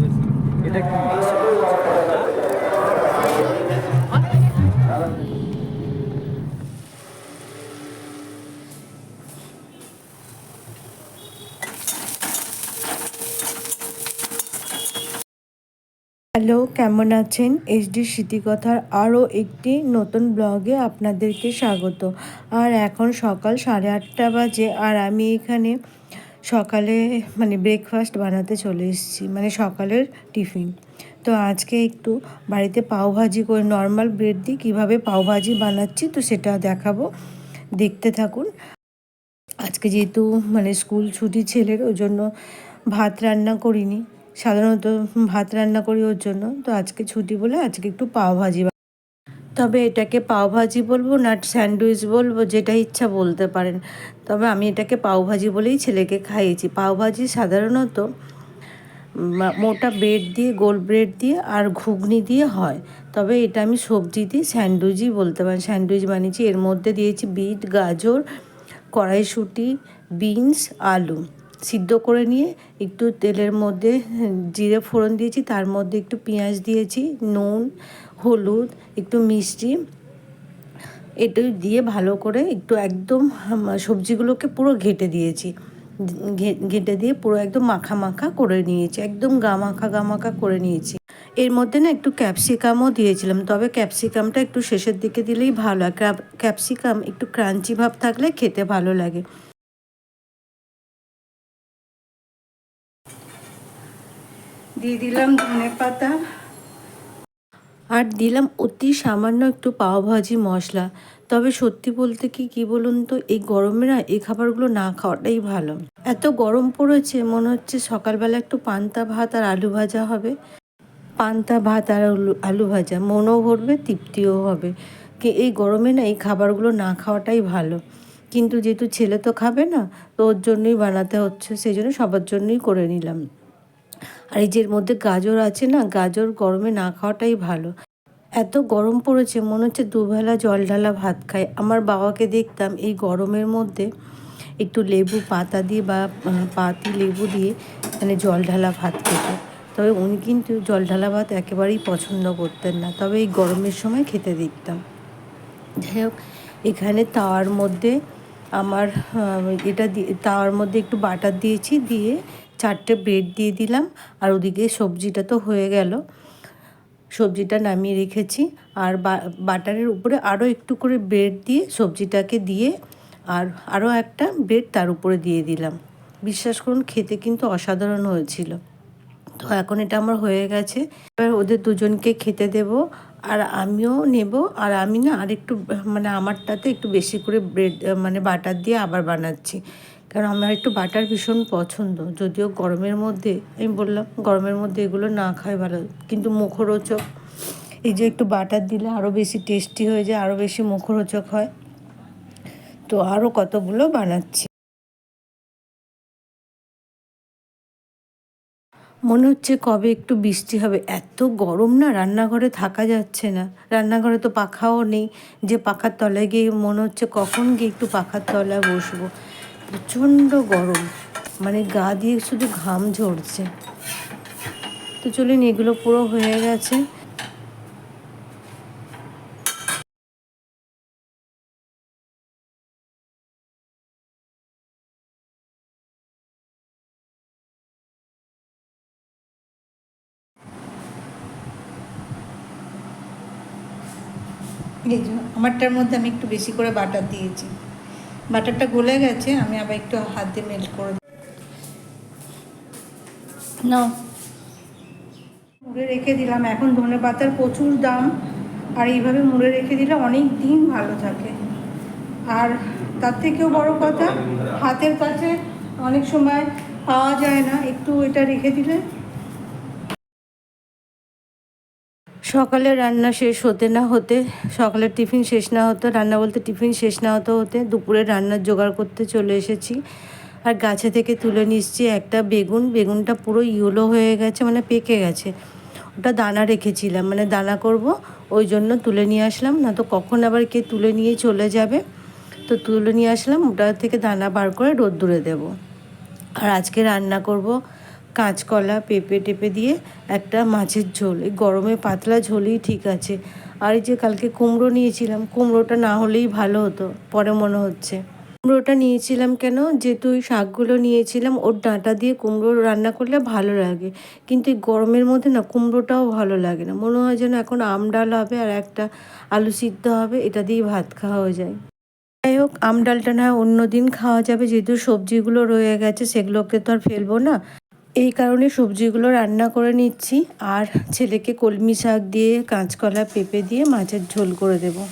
বেশি এটা হ্যালো, কেমন আছেন? এইচডি স্মৃতিকথার আরও একটি নতুন ব্লগে আপনাদেরকে স্বাগত। আর এখন সকাল সাড়ে আটটা বাজে, আর আমি এখানে সকালে মানে ব্রেকফাস্ট বানাতে চলে এসেছি মানে সকালের টিফিন। তো আজকে একটু বাড়িতে পাওভাজি করে নর্মাল ব্রেড দিয়ে কীভাবে পাওভাজি বানাচ্ছি তো সেটা দেখাবো। দেখতে থাকুন। আজকে যেহেতু মানে স্কুল ছুটি ছেলের, ওই জন্য ভাত রান্না করিনি। সাধারণত ভাত রান্না করি ওর জন্য। তো আজকে ছুটি বলে আজকে একটু পাও ভাজি বা- তবে এটাকে পাও ভাজি বলব না স্যান্ডউইচ বলব, যেটা ইচ্ছা বলতে পারেন। তবে আমি এটাকে পাও ভাজি বলেই ছেলেকে খাইয়েছি। পাও ভাজি সাধারণত মোটা ব্রেড দিয়ে, গোল ব্রেড দিয়ে আর ঘুগনি দিয়ে হয়। তবে এটা আমি সবজি দিয়ে স্যান্ডউইচই বলতে পারি স্যান্ডউইচ বানিয়েছি। এর মধ্যে দিয়েছি বিট, গাজর, কড়াইশুঁটি, বিনস, আলু। সিদ্ধ করে নিয়ে একটু তেলের মধ্যে, জিরে ফোড়ন দিয়েছি, তার মধ্যে একটু পেঁয়াজ দিয়েছি, নুন, হলুদ, একটু মিষ্টি। এটা দিয়ে ভালো করে একটু একদম সবজিগুলোকে পুরো ঘেটে দিয়েছি। ঘেটে দিয়ে পুরো একদম মাখা মাখা করে নিয়েছি, একদম গা মাখা গা মাখা করে নিয়েছি। এর মধ্যে না একটু ক্যাপসিকামও দিয়েছিলাম, তবে ক্যাপসিকামটা একটু শেষের দিকে দিলেই ভালো হয়। ক্যাপসিকাম একটু ক্রাঞ্চি ভাব থাকলে খেতে ভালো লাগে। দিয়ে দিলাম ধনে পাতা। আর দিলাম অতি সামান্য একটু পাওভাজি মশলা। তবে সত্যি বলতে কি কি বলুন তো, এই গরমে না এই খাবারগুলো না খাওয়াটাই ভালো। এত গরম পড়েছে, মনে হচ্ছে সকালবেলা একটু পান্তা ভাত আর আলু ভাজা হবে। পান্তা ভাত আর আলু ভাজা, মনও ভরবে, তৃপ্তিও হবে। কি, এই গরমে না এই খাবারগুলো না খাওয়াটাই ভালো। কিন্তু যেহেতু ছেলে তো খাবে না, তো ওর জন্যই বানাতে হচ্ছে, সেই জন্য সবার জন্যই করে নিলাম। আর এই যে এর মধ্যে গাজর আছে না, গাজর গরমে না খাওয়াটাই ভালো। এত গরম পড়েছে, মনে হচ্ছে দুবেলা জল ঢালা ভাত খায় আমার বাবাকে দেখতাম এই গরমের মধ্যে একটু লেবু পাতা দিয়ে বা পাতি লেবু দিয়ে মানে জল ঢালা ভাত খেতে। তবে উনি কিন্তু জল ঢালা ভাত একেবারেই পছন্দ করতেন না। তবে এই গরমের সময় খেতে দেখতাম। যাই হোক, এখানে তাওয়ার মধ্যে আমার এটা দিয়ে, তাওয়ার মধ্যে একটু বাটার দিয়েছি, দিয়ে চারটে ব্রেড দিয়ে দিলাম, আর ওদিকে সবজিটা তো হয়ে গেল। সবজিটা নামিয়ে রেখেছি, আর বাটারের উপরে আরও একটু করে ব্রেড দিয়ে সবজিটাকে দিয়ে, আর আরও একটা ব্রেড তার উপরে দিয়ে দিলাম। বিশ্বাস করুন, খেতে কিন্তু অসাধারণ হয়েছিল। তো এখন এটা আমার হয়ে গেছে। এবার ওদের দুজনকে খেতে দেব, আর আমিও নেব, আর আমি না আর একটু মানে আমারটাতে একটু বেশি করে ব্রেড মানে বাটার দিয়ে আবার বানাচ্ছি। কারণ আমার একটু বাটার ভীষণ পছন্দ। যদিও গরমের মধ্যে, আমি বললাম গরমের মধ্যে এগুলো না খাই ভালো। কিন্তু মুখরোচক, এই যে একটু বাটার দিলে আরও বেশি টেস্টি হয়ে যায় আরও বেশি মুখরোচক হয়। তো আরও কতগুলো বানাচ্ছি। মনে হচ্ছে কবে একটু বৃষ্টি হবে। এত গরম না, রান্নাঘরে থাকা যাচ্ছে না। রান্নাঘরে তো পাখাও নেই। যে পাখার তলায় গিয়ে মনে হচ্ছে কখন গিয়ে একটু পাখার তলায় বসবো। প্রচণ্ড গরম। মানে গা দিয়ে শুধু ঘাম ঝরছে। তো চলুন, এগুলো পুরো হয়ে গেছে। আমারটার মধ্যে আমি একটু বেশি করে বাটার দিয়েছি। বাটারটা গলে গেছে, আমি আবার একটু হাত দিয়ে মেল্ট করে। নাও মুড়ে রেখে দিলাম, এখন ধনে পাতার প্রচুর দাম, আর এইভাবে মুড়ে রেখে দিলে অনেক দিন ভালো থাকে আর তার থেকেও বড় কথা, হাতের কাছে অনেক সময় পাওয়া যায় না, একটু এটা রেখে দিলে সকালে রান্না শেষ হতে না হতে সকালের টিফিন শেষ না হতো, রান্না বলতে টিফিন শেষ না হতে হতে দুপুরে রান্নার জোগাড় করতে চলে এসেছি। আর গাছে থেকে তুলে নিচ্ছি একটা বেগুন, বেগুনটা পুরো ইয়েলো হয়ে গেছে মানে পেকে গেছে। ওটা দানা রেখেছিলাম মানে দানা করব, ওই জন্য তুলে নিয়ে আসলাম, না তো কখন আবার কে তুলে নিয়ে চলে যাবে? তো তুলে নিয়ে আসলাম, ওটা থেকে দানা বার করে রোদ্দুরে দেবো। আর আজকে রান্না করব কাঁচকলা পেঁপে টেপে দিয়ে একটা মাছের ঝোল। এই গরমে পাতলা ঝোলই ঠিক আছে। আর এই যে কালকে কুমড়ো নিয়েছিলাম, কুমড়োটা না হলেই ভালো হতো, পরে মনে হচ্ছে। কুমড়োটা নিয়েছিলাম কেন? যেহেতু ওই শাকগুলো নিয়েছিলাম, ওর ডাঁটা দিয়ে কুমড়ো রান্না করলে ভালো লাগে। কিন্তু গরমের মধ্যে না, কুমড়োটাও ভালো লাগে না। মনে হয় যেন এখন আম ডাল হবে আর একটা আলু সিদ্ধ হবে, এটা দিয়েই ভাত খাওয়া হয়ে যায়। যাই হোক, আম ডালটা না অন্য দিন খাওয়া যাবে, যেহেতু সবজিগুলো রয়ে গেছে, সেগুলোকে তো আর ফেলব না। এই কারণে সবজিগুলো রান্না করে নিচ্ছি। আর ছেলেকে কলমি শাক দিয়ে, কাঁচকলা পেঁপে দিয়ে মাছের ঝোল করে দেবো।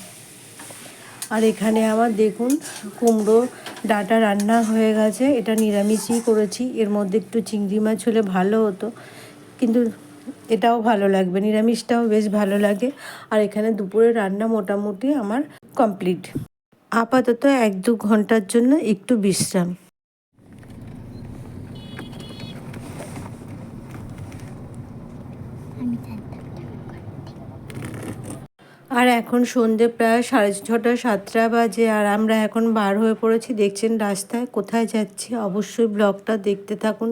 আর এখানে আমার দেখুন, কুমড়ো ডাটা রান্না হয়ে গেছে। এটা নিরামিষই করেছি। এর মধ্যে একটু চিংড়ি মাছ হলে ভালো হতো। কিন্তু এটাও ভালো লাগবে। নিরামিষটাও বেশ ভালো লাগে। আর এখানে দুপুরে রান্না মোটামুটি আমার কমপ্লিট। আপাতত এক দু ঘণ্টার জন্য একটু বিশ্রাম। আর এখন সন্ধে প্রায় সাড়ে ছটা, সাতটা বাজে আর আমরা এখন বার হয়ে পড়েছি। দেখছেন রাস্তায়, কোথায় যাচ্ছি? অবশ্যই ব্লগটা দেখতে থাকুন,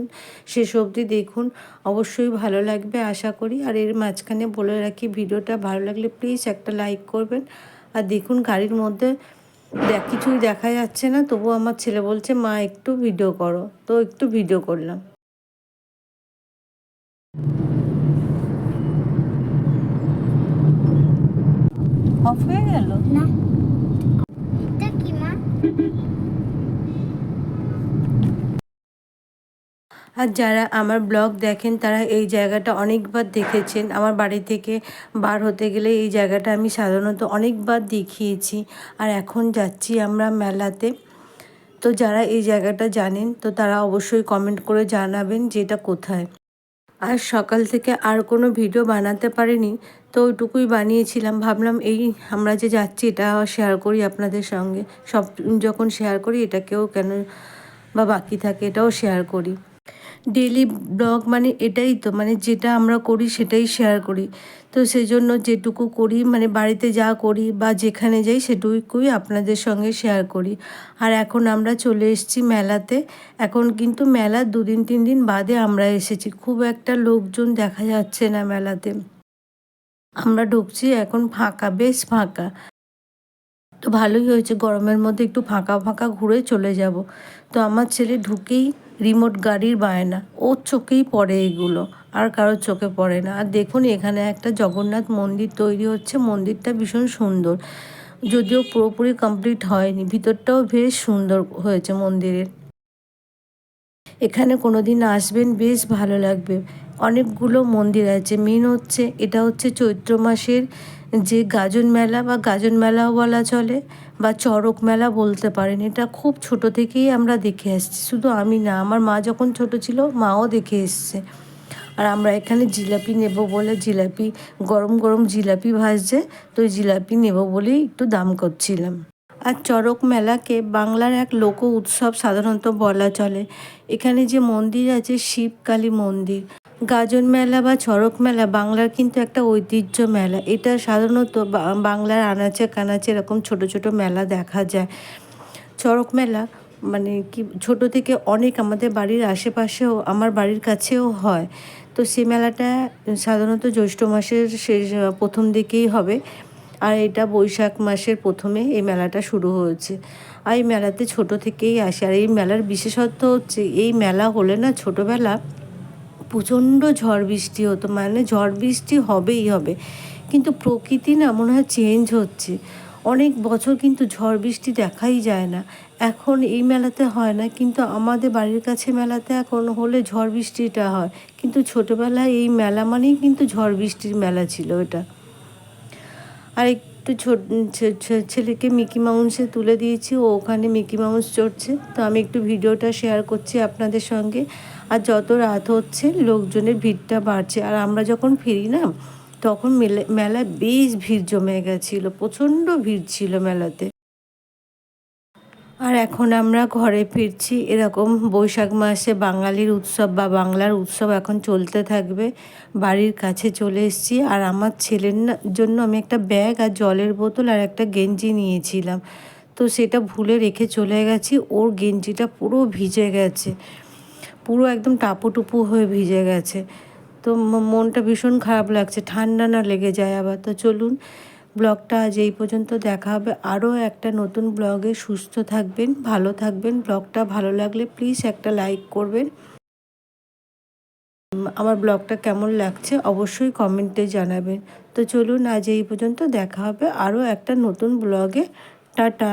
শেষ অবধি দেখুন। অবশ্যই ভালো লাগবে আশা করি। আর এর মাঝখানে বলে রাখি, ভিডিওটা ভালো লাগলে প্লিজ একটা লাইক করবেন। আর দেখুন গাড়ির মধ্যে কিছুই দেখা যাচ্ছে না তবু আমার ছেলে বলছে, মা, একটু ভিডিও করো। তো একটু ভিডিও করলাম। অফ হয়ে গেল? না। এটা কি মা? আর যারা আমার ব্লগ দেখেন তারা এই জায়গাটা অনেকবার দেখেছেন। আমার বাড়ি থেকে বার হতে গেলে এই জায়গাটা আমি সাধারণত অনেকবার দেখিয়েছি। আর এখন যাচ্ছি আমরা মেলাতে। তো যারা এই জায়গাটা জানেন তো তারা অবশ্যই কমেন্ট করে জানাবেন যে এটা কোথায়। আর সকাল থেকে আর কোনো ভিডিও বানাতে পারিনি, তো ওইটুকুই বানিয়েছিলাম। ভাবলাম এই আমরা যে যাচ্ছি, এটা শেয়ার করি আপনাদের সঙ্গে। সব যখন শেয়ার করি, এটাকেও কেন বা বাকি থাকে, এটাও শেয়ার করি। ডেলি ব্লগ মানে এটাই তো মানে যেটা আমরা করি সেটাই শেয়ার করি। তো সেই জন্য যেটুকু করি মানে বাড়িতে যা করি বা যেখানে যাই সেটুকুই আপনাদের সঙ্গে শেয়ার করি। আর এখন আমরা চলে এসেছি মেলাতে। এখন কিন্তু মেলা দুদিন, তিন দিন বাদে আমরা এসেছি। খুব একটা লোকজন দেখা যাচ্ছে না মেলাতে। আমরা ঢুকছি এখন ফাঁকা, বেশ ফাঁকা। তো ভালোই হয়েছে, গরমের মধ্যে একটু ফাঁকা ফাঁকা ঘুরে চলে যাব। তো আমার ছেলে ঢুকেই রিমোট গাড়ির বায়না। ওর চোখেই পড়ে এগুলো, আর কারোর চোখে পড়ে না। আর দেখুন, এখানে একটা জগন্নাথ মন্দির তৈরি হচ্ছে। মন্দিরটা ভীষণ সুন্দর। যদিও পুরোপুরি কমপ্লিট হয়নি, ভিতরটাও বেশ সুন্দর হয়েছে মন্দিরের। এখানে কোনো দিন আসবেন, বেশ ভালো লাগবে। অনেকগুলো মন্দির আছে। মেন হচ্ছে, এটা হচ্ছে চৈত্র মাসের যে গাজন মেলা বা গাজন মেলাও বলা চলে। বা চড়ক মেলা বলতে পারেন, এটা খুব ছোট থেকেই আমরা দেখে আসছি। শুধু আমি না, আমার মা যখন ছোট ছিল, মাও দেখে এসছে। আর আমরা এখানে জিলাপি নেব বলে জিলাপি, গরম গরম জিলাপি ভাজছে, তো জিলাপি নেব বলেই একটু দাম করছিলাম। আর চড়ক মেলাকে বাংলার এক লোক উৎসব সাধারণত বলা চলে। এখানে যে মন্দির আছে, শিবকালী মন্দির। গাজন মেলা বা চড়ক মেলা বাংলার কিন্তু একটা ঐতিহ্য মেলা। এটা সাধারণত বাংলার আনাচে কানাচে এরকম ছোট ছোট মেলা দেখা যায়। চড়ক মেলা মানে কি, ছোট থেকে অনেক আমাদের বাড়ির আশেপাশেও, আমার বাড়ির কাছেও হয়। তো সে মেলাটা সাধারণত জ্যৈষ্ঠ মাসের শেষ, প্রথম দিকেই হবে। আর এটা বৈশাখ মাসের প্রথমে এই মেলাটা শুরু হয়েছে। আর এই মেলাতে ছোট থেকেই আসে। আর এই মেলার বিশেষত্ব হচ্ছে, এই মেলা হলে না ছোটোবেলা প্রচণ্ড ঝড় বৃষ্টি হতো মানে ঝড় বৃষ্টি হবেই হবে। কিন্তু প্রকৃতি না মনে হয় চেঞ্জ হচ্ছে। অনেক বছর কিন্তু ঝড় বৃষ্টি দেখাই যায় না। এখন এই মেলাতে হয় না, কিন্তু আমাদের বাড়ির কাছে মেলাতে এখন হলে ঝড় বৃষ্টিটা হয়। কিন্তু ছোটোবেলায় এই মেলা মানেই কিন্তু ঝড় বৃষ্টির মেলা ছিল এটা। আর ছে- ছেলেকে মিকি মাউন্সে তুলে দিয়েছি, ও ওখানে মিকি মাউন্স চড়ছে। তো আমি একটু ভিডিওটা শেয়ার করছি আপনাদের সঙ্গে। আর যত রাত হচ্ছে, লোকজনের ভিড়টা বাড়ছে। আর আমরা যখন ফিরি না, তখন মেলা, মেলায় বেশ ভিড় জমে গেছিল, প্রচণ্ড ভিড় ছিল মেলাতে। আর এখন আমরা ঘরে ফিরছি। এরকম বৈশাখ মাসে বাঙালির উৎসব বা বাংলার উৎসব এখন চলতে থাকবে। বাড়ির কাছে চলে এসেছি। আর আমার ছেলের জন্য আমি একটা ব্যাগ আর জলের বোতল আর একটা গেঞ্জি নিয়েছিলাম। তো সেটা ভুলে রেখে চলে গেছি। ওর গেঞ্জিটা পুরো ভিজে গেছে। পুরো একদম টাপুটুপু হয়ে ভিজে গেছে। তো মনটা ভীষণ খারাপ লাগছে। ঠান্ডা না লেগে যায় আবার। তো চলুন ব্লগটা আজ এই পর্যন্ত। দেখা হবে আরও একটা নতুন ব্লগে। সুস্থ থাকবেন, ভালো থাকবেন। ব্লগটা ভালো লাগলে প্লিজ একটা লাইক করবেন। আমার ব্লগটা কেমন লাগছে অবশ্যই কমেন্টে জানাবেন। তো চলুন আজ এই পর্যন্ত। দেখা হবে আরও একটা নতুন ব্লগে। টাটা।